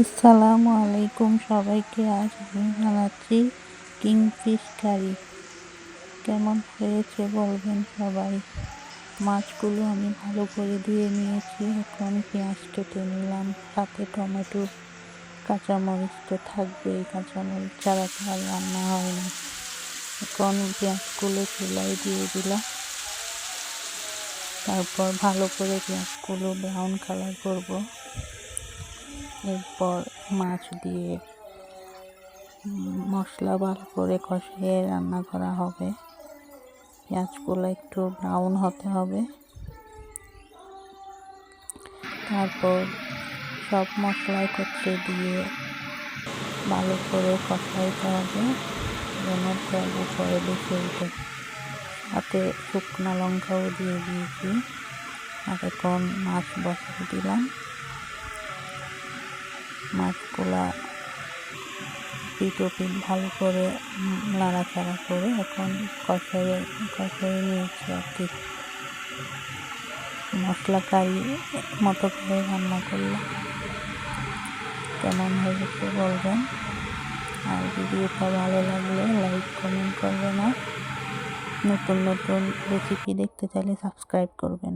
আসসালামু আলাইকুম, সবাইকে আজ আমি বানাচ্ছি কিংফিশ কারি। কেমন হয়েছে বলবেন সবাই? মাছগুলো আমি ভালো করে দিয়ে নিয়েছি, এখন পেঁয়াজ কেটে নিলাম। সাথে টমেটো, কাঁচামরিচ তো থাকবেই, কাঁচামরিচ ছাড়া তো আর রান্না হয় না। এখন পেঁয়াজগুলো চুলায় দিয়ে দিলাম। তারপর ভালো করে পেঁয়াজগুলো ব্রাউন কালার করব। এরপর মাছ দিয়ে মশলা ভালো করে কষিয়ে রান্না করা হবে। পেঁয়াজগুলো একটু ব্রাউন হতে হবে। তারপর সব মশলা একত্রে দিয়ে ভালো করে কষাইতে হবে। যেন তেল উপরে বেশি উঠে, সাথে শুকনো লঙ্কাও দিয়ে দিয়েছি। আর এখন মাছ বসিয়ে দিলাম। মাছগুলা পিটো পিট ভালো করে নাড়াচাড়া করে এখন কষাইয়ে কষাইয়ে নিয়েছি আর কি। মশলা কারি মতো করে রান্না করলাম। কেমন হয়েছে বলবেন? আর ভিডিওটা ভালো লাগলে লাইক, কমেন্ট করবেন আর নতুন নতুন রেসিপি দেখতে চাইলে সাবস্ক্রাইব করবেন।